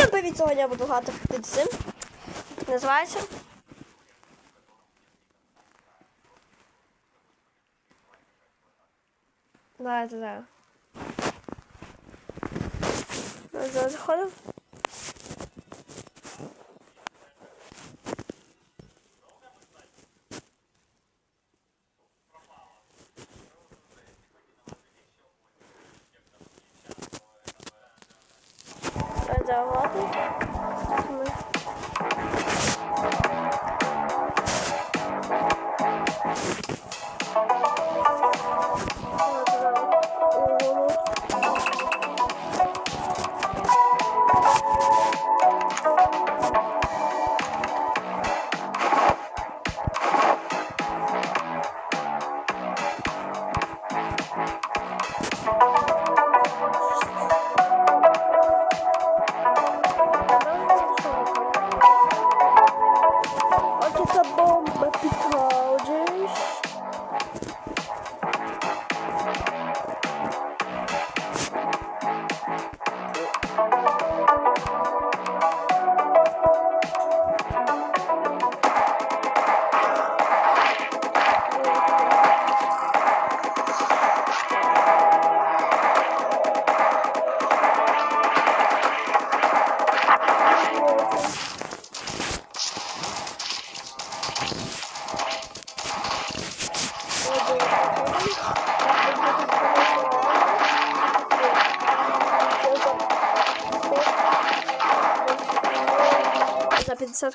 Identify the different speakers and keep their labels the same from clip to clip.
Speaker 1: Всім привіт! Сьогодні я буду грати під цим. Називається. Да, да, да. Заходимо. Давайте ben zat.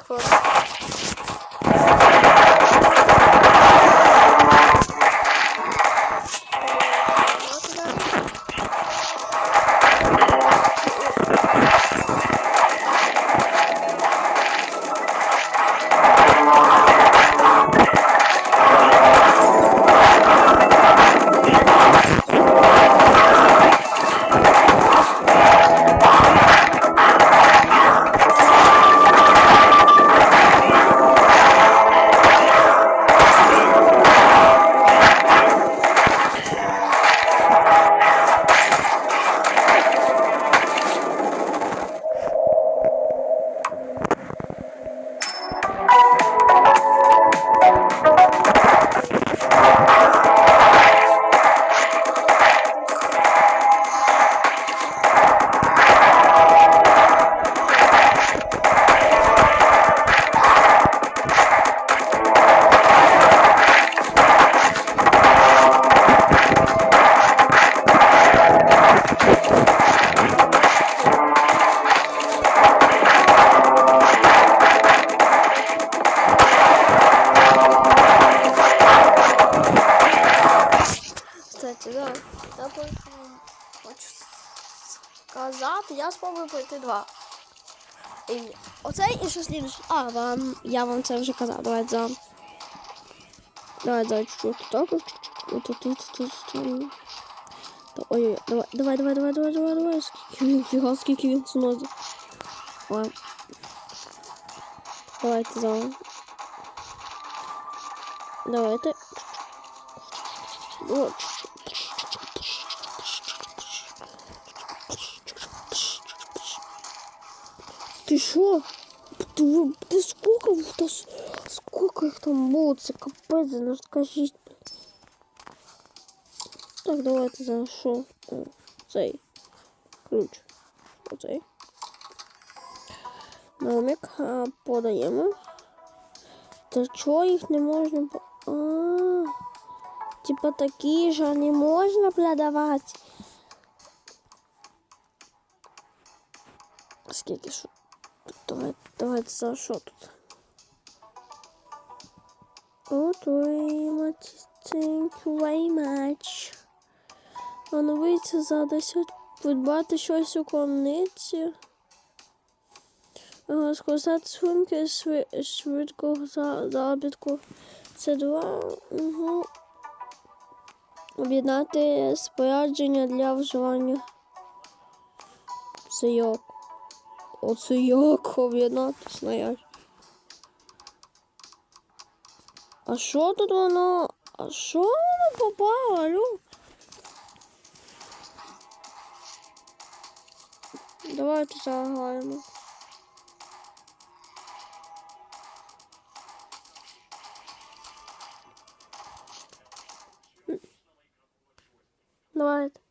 Speaker 1: що слідуючий. А, вам, я вам це вже казав. Давайте за. Давай за чуть-чуть так. Тут, тут, тут, тут, тут. Та, Ой, ой, давай, давай, давай, давай, давай, давай, давай. Скільки він, фіга, скільки він снозить. Ой. Давайте за. Давайте. Вот. Ты шо? Ты, ты сколько? Да, с- сколько их там было? Це капець, ну скажіть. Так, давайте за що? О, Цей. Ключ. Оцей. Номик а, подаємо. Та чого їх не можна? по- А, типа такі ж не можна продавати. Скільки що? Давай, давайте за що тут? Отримати. Thank you very much. Оновиться за 10. Придбати щось у крамниці. Скористати сумки швидкого заробітку. Це два. Угу. Об'єднати спорядження для вживання. Це Olsun yok об'єднатись на. А що тут воно? А що воно попало, алло? Давайте загаємо. Давайте.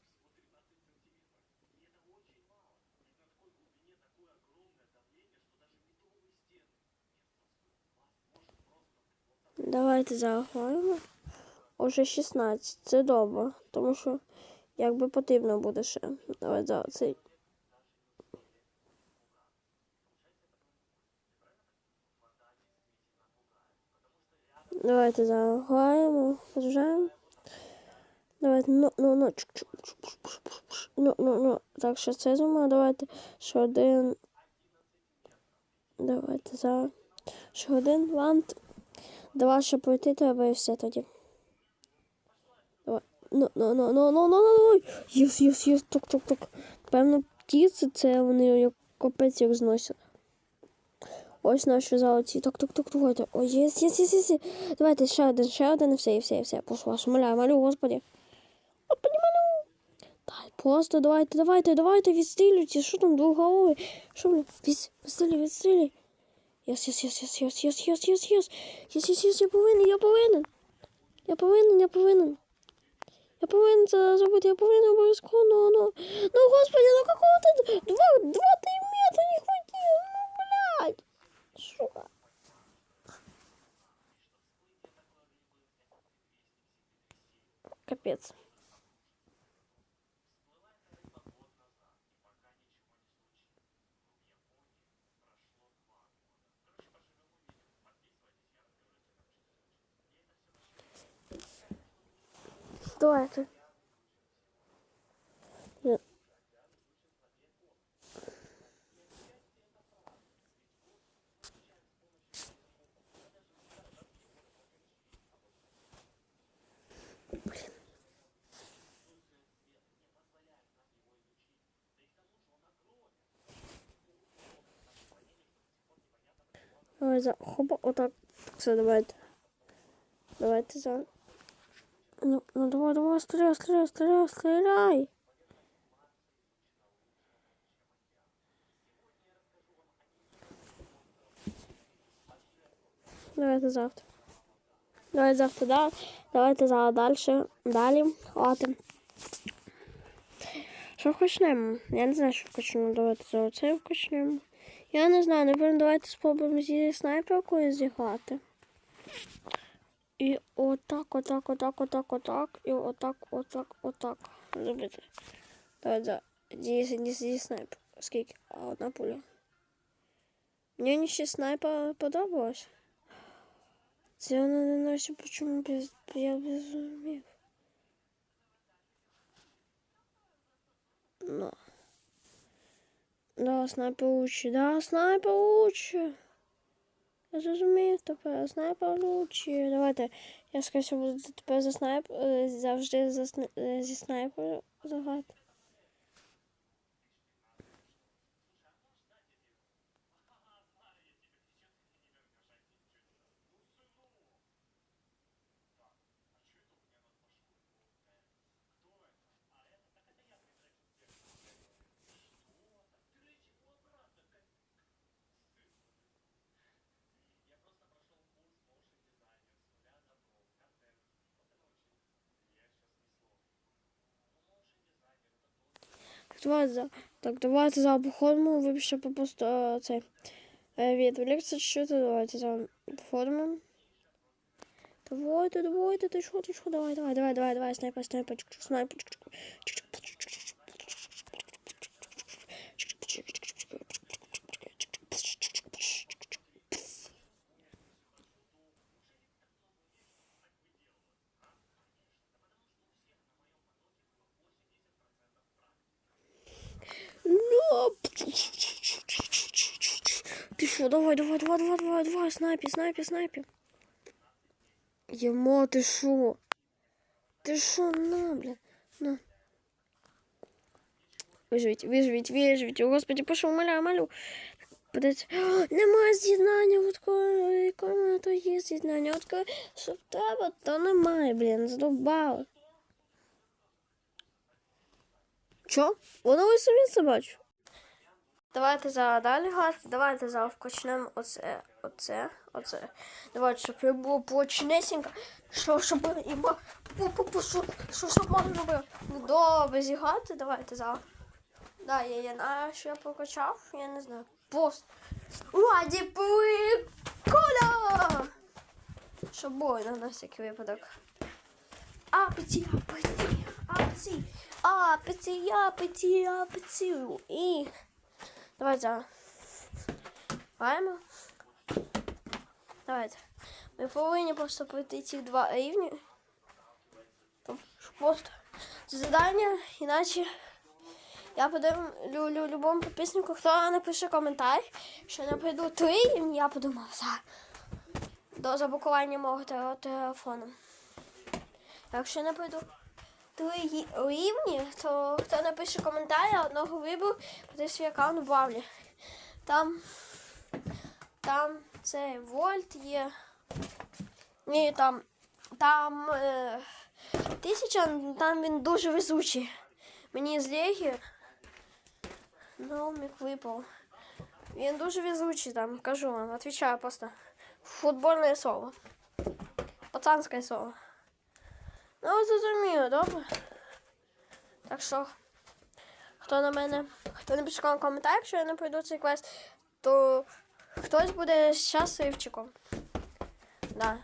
Speaker 1: Давайте зарахуємо. Уже 16. Це добре, тому що якби потрібно буде ще. Давайте за цей. Давайте зарахуємо. Заряджаємо. Давайте, ну, ну, ну, чук, чук, чук, чук, чук, ну, ну, ну. Так, ще це зима. Давайте ще один. Давайте за. Ще один вант. Два ще пройти треба і все тоді. Давай. Ну, ну, ну, ну, ну, ну, ну. Єс, єс, єс, тук, тук, тук. Певно, птиці це вони як капець їх зносять. Ось наші золоті. Так, так, так, давайте. Ой, єс, єс, єс, єс. Давайте ще один, ще один, і все, і все, і все. Прошу вас, моляю, молю, господи. Господи, молю. Дай, просто давайте, давайте, давайте, відстрілюйте. Що там, двоголовий? Що, бля, від, відстрілюй, відстрілюй. Єс, єс, єс, єс, єс, єс, єс, єс, єс. Єс, єс, єс, я повинен, я повинен. Я повинен, я повинен. Я повинен це зробити, я повинен обов'язково, ну, ну. Ну, господи, ну какого ти два, два, три метра не хватило, ну, блядь. Сука. Капец. Что это? Блин. Давай за хоба, вот так. Все, давайте. Давайте за. Ну, ну давай, давай, стреляй, стреляй, стреляй, стреляй. Давайте завтра. Давайте завтра, да. Давайте зараз далі. Далі. От. Що вкачнемо? Я не знаю, що вкачнемо. Давайте за оце вкачнемо. Я не знаю, напевно, давайте спробуємо зі снайперкою зіграти. І отак, отак, отак, отак, отак. І отак, отак, отак. Зробити. Давай за. Зі, зі, зі снайпер. Скільки? А одна пуля. Мені ще снайпер подобалось. Це вона не носить, почему без, я без зумів. Ну. Да, снайпер лучше. Да, снайпер лучше. Зрозумів тепер. Снайпер лучше. Давайте. Я скажу, буду тепер за снайп е, завжди за, е, зі снайпером заграти. Давайте за. Так, давайте за походимо. Вибачте, просто е, цей. Відволікся то давайте за походимо. Давайте, давайте, ти що, ти що, давай, давай, давай, давай, давай, снайпер, снайпер, чик, чик, снайпер, Хорошо, давай, давай, давай, давай, давай, давай, снайпи, снайпи, снайпи. Ему ты шо? Ты шо, на, блин, на. выживите, выживите. виживіть. О, господи, пошел, моля, молю. Подайте. А, нема вот от кому то є вот От кого, щоб тебе, то немає, блин, задовбало. Чо? Воно ви собі собачу. Давайте за далі грати. Давайте зараз почнемо оце, оце, оце. Давайте, щоб було почнесенько. Що, щоб і що, що, щоб можна було добре зіграти. Давайте зараз. Да, я, я знаю, що я покачав, я не знаю. Пост. Раді прикола! Щоб було на всякий випадок. Апеті, апеті, апеті, апеті, апеті, апеті. І давай зараз. Давайте. Ми повинні просто пройти ці два рівні. Там Просто завдання, іначе я лю, любому підписнику, хто напише коментар, що не прийду три рівні, я подумав за до заблокування мого те- телефону. Якщо не прийду три рівні, то хто напише коментар, одного виберу, буде свій аккаунт в Там, там цей вольт є. Ні, там, там е, тисяча, там він дуже везучий. Мені з Легі номік випав. Він дуже везучий там, кажу вам, отвечаю просто. Футбольне слово. Пацанське слово. Ну, ви зрозуміли, добре? Так що, хто на мене, хто не пише коментар, якщо я не пройду цей квест, то хтось буде щасливчиком. Да.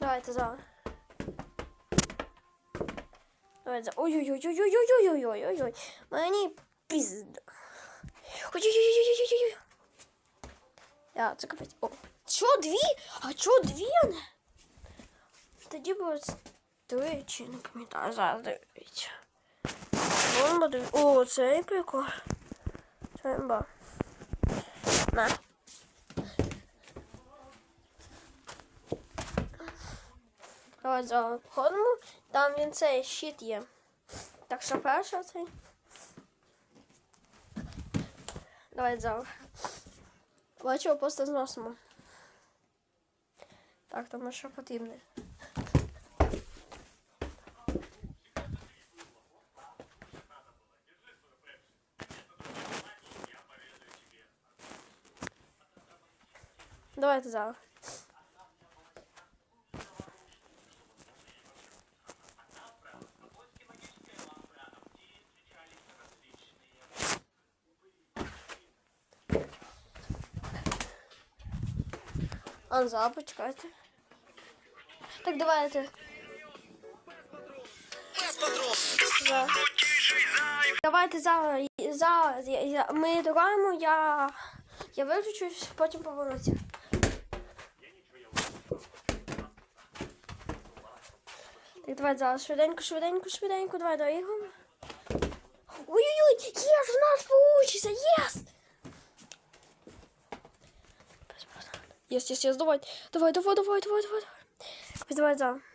Speaker 1: Давайте зараз. Давай за. Ой-ой-ой-ой-ой-ой-ой-ой-ой. Мені пізда. Ой-ой-ой-ой-ой-ой-ой. Я, це капець. О. Чо дві? А чо дві? Тоді було три чи не пам'ятаю. Зараз дивіться. Бомба дві. О, це прикол. Це імба. На. Давай заходимо. Там він цей щит є. Так що перше цей. Давай зараз. Бачимо, просто зносимо. Так, тому що потрібно. Давайте зараз. Анза, почекайте. Так, давайте. За. Давайте за, за, за, ми догаємо, я, я виключусь, потім повернуся. Так, давай зараз швиденько, швиденько, швиденько, давай доїхаємо. Ой-ой-ой, єс, у нас получится, єс! Єс, єс, єс, давай, давай, давай, давай, давай, давай. Давай, давай, за.